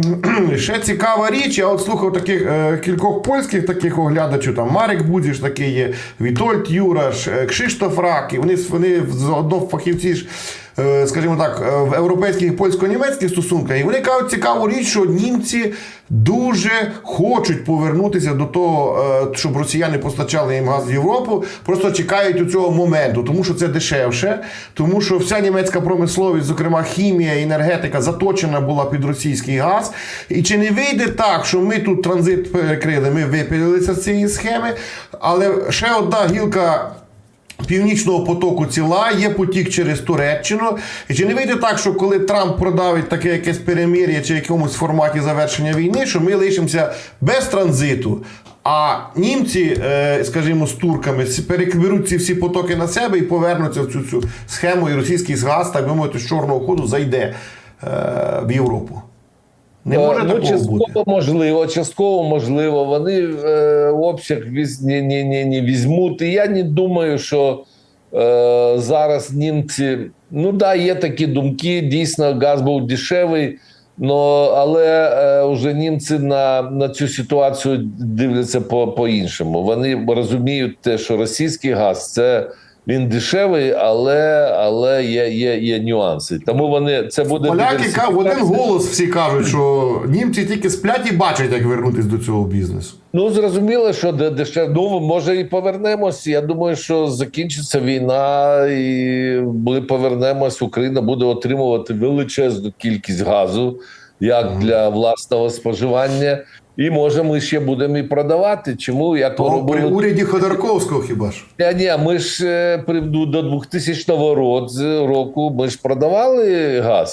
ще цікава річ. Я от слухав таких е, кількох польських таких оглядачів. Там Марік Будзіш такий є, Вітольд Юраш, е, Кшиштоф Рак. І вони, вони заодно фахівці ж. Е, Скажімо так, е, в європейських польсько-німецьких стосунках, і вони кажуть цікаву річ, що німці дуже хочуть повернутися до того, е, щоб росіяни постачали їм газ в Європу. Просто чекають у цього моменту, тому що це дешевше, тому що вся німецька промисловість, зокрема хімія, енергетика, заточена була під російський газ. І чи не вийде так, що ми тут транзит перекрили, ми випилилися з цієї схеми, але ще одна гілка. Північного потоку ціла, є потік через Туреччину. І чи не вийде так, що коли Трамп продавить таке якесь перемир'я чи якомусь форматі завершення війни, що ми лишимося без транзиту, а німці, е, скажімо, з турками переберуть ці всі потоки на себе і повернуться в цю, цю схему, і російський газ, так би мовити, з чорного ходу зайде е, в Європу. Не може ну, такого частково бути. можливо, частково можливо. Вони е, обсяг віз, не, не, не, не візьмуть. І я не думаю, що е, зараз німці. Ну да, є такі думки. Дійсно, газ був дешевий. Но, але е, вже німці на, на цю ситуацію дивляться по, по-іншому. Вони розуміють те, що російський газ це він дешевий, але, але є, є, є нюанси. Тому вони це буде Поляки в один голос всі кажуть, що німці тільки сплять і бачать, як вернутися до цього бізнесу. Ну зрозуміло, що де дешев. Ну може і повернемось. Я думаю, що закінчиться війна, і ми повернемось. Україна буде отримувати величезну кількість газу як для власного споживання. І може ми ще будемо і продавати. Чому як ми робили... при уряді Ходорковського хіба ж? Ні, ні, ми ж е, до 2000 року ми ж продавали газ.